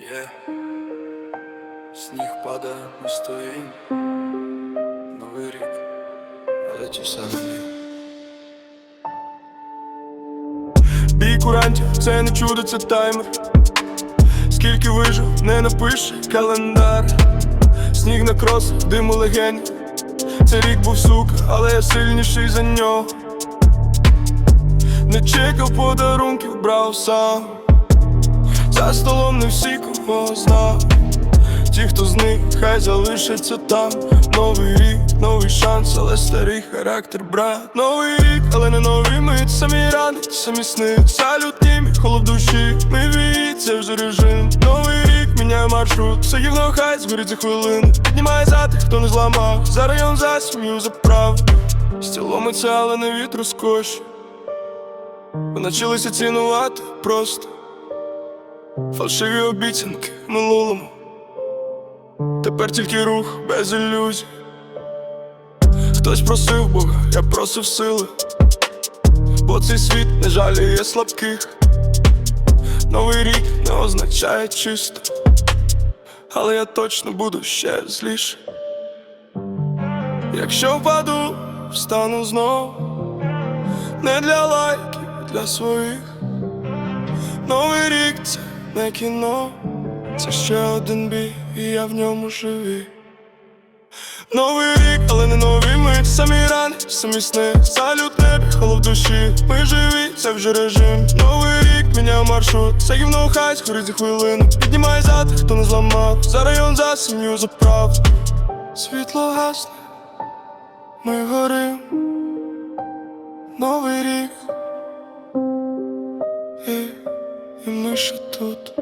Є Сніг падає, ми стоїм Новий рік, але ті самі Бій курантів, це не чудо, це таймер. Скільки вижив, не напише календар. Сніг на кросах, дим у легені. Цей рік був сука, але я сильніший за нього. Не чекав подарунків, брав сам. За столом не всі кого знав. Ті, хто зник, хай залишаться там. Новий рік, новий шанс, але старий характер, брат. Новий рік, але не новий мить. Самі рани, самі сни. Салют німі, холод душі. Ми вії, вже режим. Новий рік, міняє маршрут. Все гівно хай згорить за хвилину. Піднімає за тих, хто не зламав. За район, за сім'ю, за правду. Стіломиться, але не від розкоші. Ми навчилися цінувати просто. Фальшиві обіцянки минулому. Тепер тільки рух без ілюзій. Хтось просив Бога, я просив сили. Бо цей світ не жаліє слабких. Новий рік не означає чисто. Але я точно буду ще зліше. Якщо впаду, встану знов. Не для лайків, а для своїх. Новий рік це не кіно. Це ще один бій, і я в ньому живий. Новий рік, але не новий мить. Самі рани, самі сни, салют небі, холод душі. Ми живі, це вже режим. Новий рік, міняв маршрут. Все гівно хай згорить за хвилину. Піднімай за тих, хто не зламав. За район, за сім'ю, за правду. Світло гасне, ми горим. Новий рік. І, і тут.